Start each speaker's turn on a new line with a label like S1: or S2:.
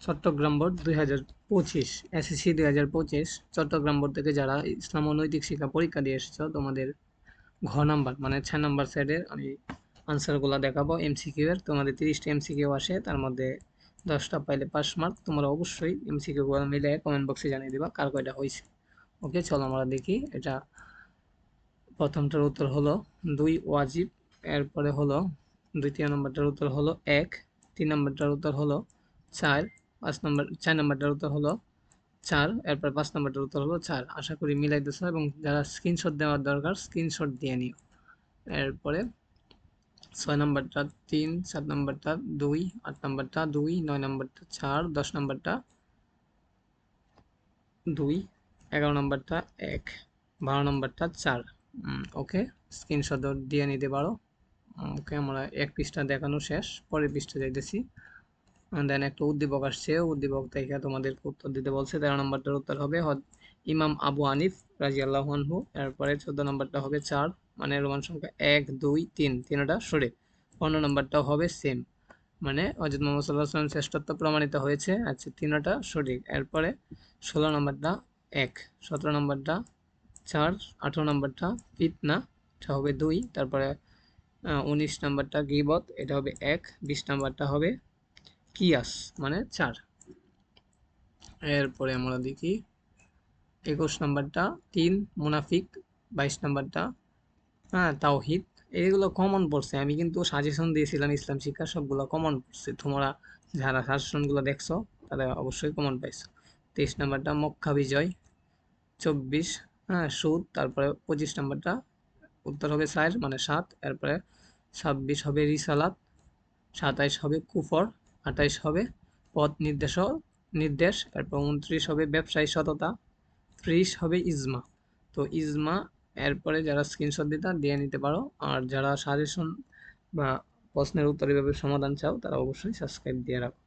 S1: Chittagong board দুই হাজার পঁচিশ এসএসসি দুই হাজার পঁচিশ, চট্টগ্রাম বোর্ড থেকে যারা ইসলাম ও নৈতিক শিক্ষা পরীক্ষা দিয়ে এসেছ, তোমাদের ঘ নাম্বার মানে ছয় নাম্বার সাইডের আমি আনসারগুলো দেখাবো এমসিকিউ এর। তোমাদের তিরিশটা এমসিকিউ আসে, তার মধ্যে দশটা পাইলে পাস মার্ক তোমরা অবশ্যই এমসিকিউগুলো মিলে কমেন্ট বক্সে জানিয়ে দিবা কার কয়টা হয়েছে। ওকে চলো আমরা দেখি, এটা প্রথমটার উত্তর হলো দুই ওয়াজিব, এরপরে হলো, দ্বিতীয় নম্বরটার উত্তর হলো এক, তিন নম্বরটার উত্তর হলো চার পাঁচ নম্বর, চার নম্বরটার উত্তর হলো চার, এরপর পাঁচ নম্বরটার উত্তর হলো চার। আশা করি মিলাই মিলাইতেছো এবং যারা স্ক্রিনশট দেওয়ার দরকার স্ক্রিনশট দিয়ে নিও। এরপরে ছয় নম্বরটা তিন, সাত নম্বরটা দুই, আট নম্বরটা দুই, নয় নম্বরটা চার, দশ নম্বরটা দুই, এগারো নম্বরটা এক, বারো নম্বরটা চার। ওকে স্ক্রিনশট দিয়ে নিতে পারো। ওকে, আমরা এক পৃষ্ঠা দেখানো শেষ, পরের পৃষ্ঠা যাইতেছি। দেন একটা উদ্দীপক আসছে, উদ্দীপক থেকে তোমাদের উত্তর দিতে বলছে, তেরো নম্বরটার উত্তর হবে ইমাম আবু আনিফ রাজি আল্লাহনহু এরপরে চোদ্দ নম্বরটা হবে চার মানে রোমান সংখ্যা এক, দুই, তিন, তিনটা সরে পনেরো নম্বরটাও হবে সেম মানে অজিত মোহাম্মদ সাল্লাহ আসলাম শ্রেষ্ঠত্ব প্রমাণিত হয়েছে। আচ্ছা তিনটা সঠিক এরপরে ষোলো নম্বরটা এক, সতেরো নম্বরটা চার, আঠেরো নম্বরটা ফিতনা, এটা হবে দুই। তারপরে উনিশ নাম্বারটা গিবত, এটা হবে এক, বিশ নাম্বারটা হবে কিয়াস মানে চার। এরপরে আমরা দেখি, একুশ নাম্বারটা, তিন, মুনাফিক, বাইশ নাম্বারটা হ্যাঁ তাওহিদ। এগুলো কমন পড়ছে। আমি কিন্তু সাজেশন দিয়েছিলাম ইসলাম শিক্ষা, সবগুলো কমন পড়ছে। তোমরা যারা সাজেশনগুলো দেখছ, তারা অবশ্যই কমন পাইছো। তেইশ নাম্বারটা, মক্কা বিজয়। চব্বিশ হ্যাঁ সুদ। তারপরে পঁচিশ নাম্বারটা, উত্তর হবে সাইজ মানে সাত। এরপরে ছাব্বিশ হবে রিসালাত। সাতাইশ হবে কুফর। আঠাইশ হবে পথ নির্দেশ নির্দেশ এরপর উনত্রিশ হবে ব্যবসায়ী সততা, ত্রিশ হবে ইজমা। তো ইজমা, এরপরে যারা স্ক্রিনশট দিতা, দিয়ে নিতে পারো। আর যারা সাজেশন বা প্রশ্নের উত্তর এভাবে সমাধান চাও, তারা অবশ্যই সাবস্ক্রাইব দিয়ে রাখো।